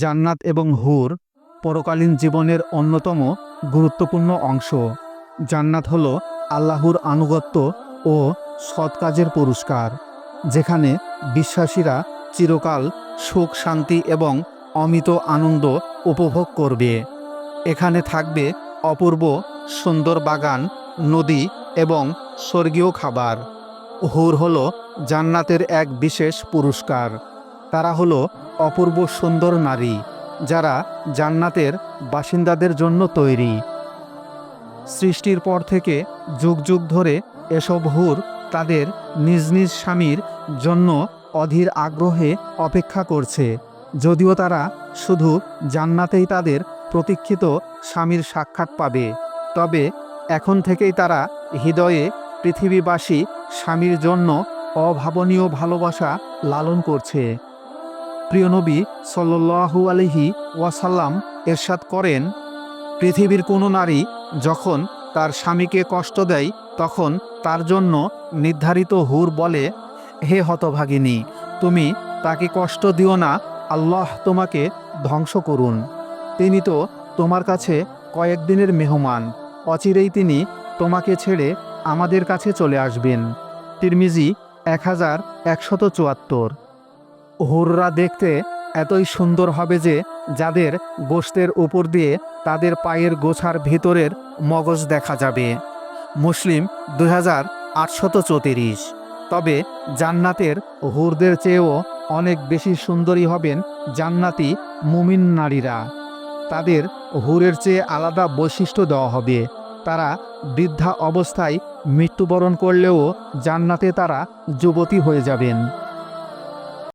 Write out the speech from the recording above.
জান্নাত এবং হুর পরকালীন জীবনের অন্যতম গুরুত্বপূর্ণ অংশ। জান্নাত হল আল্লাহর আনুগত্য ও সৎ কাজের পুরস্কার, যেখানে বিশ্বাসীরা চিরকাল সুখ, শান্তি এবং অমিত আনন্দ উপভোগ করবে। এখানে থাকবে অপূর্ব সুন্দর বাগান, নদী এবং স্বর্গীয় খাবার। হুর হল জান্নাতের এক বিশেষ পুরস্কার। তারা হলো অপূর্ব সুন্দর নারী, যারা জান্নাতের বাসিন্দাদের জন্য তৈরি। সৃষ্টির পর থেকে যুগ যুগ ধরে এসব হুর তাদের নিজ নিজ স্বামীর জন্য অধীর আগ্রহে অপেক্ষা করছে, যদিও তারা শুধু জান্নাতেই তাদের প্রতীক্ষিত স্বামীর সাক্ষাৎ পাবে। তবে এখন থেকেই তারা হৃদয়ে পৃথিবীবাসী স্বামীর জন্য অভাবনীয় ভালোবাসা লালন করছে। প্রিয় নবী সাল্লু আলহি ওয়াসাল্লাম এরশাদ করেন, পৃথিবীর কোনো নারী যখন তার স্বামীকে কষ্ট দেয়, তখন তার জন্য নির্ধারিত হুর বলে, হে হতভাগিনী, তুমি তাকে কষ্ট দিও না, আল্লাহ তোমাকে ধ্বংস করুন। তিনি তো তোমার কাছে কয়েকদিনের মেহমান, অচিরেই তিনি তোমাকে ছেড়ে আমাদের কাছে চলে আসবেন। তিরমিজি এক হাজার একশত চুয়াত্তর। হুররা দেখতে এতই সুন্দর হবে যে যাদের গোষ্ঠের উপর দিয়ে তাদের পায়ের গোছার ভিতরের মগজ দেখা যাবে। মুসলিম দুই হাজার আটশত চৌত্রিশ। তবে জান্নাতের হুরদের চেয়েও অনেক বেশি সুন্দরী হবেন জান্নাতি মুমিন নারীরা। তাদের হুরের চেয়ে আলাদা বৈশিষ্ট্য দেওয়া হবে। তারা বৃদ্ধা অবস্থায় মৃত্যুবরণ করলেও জান্নাতে তারা যুবতী হয়ে যাবেন।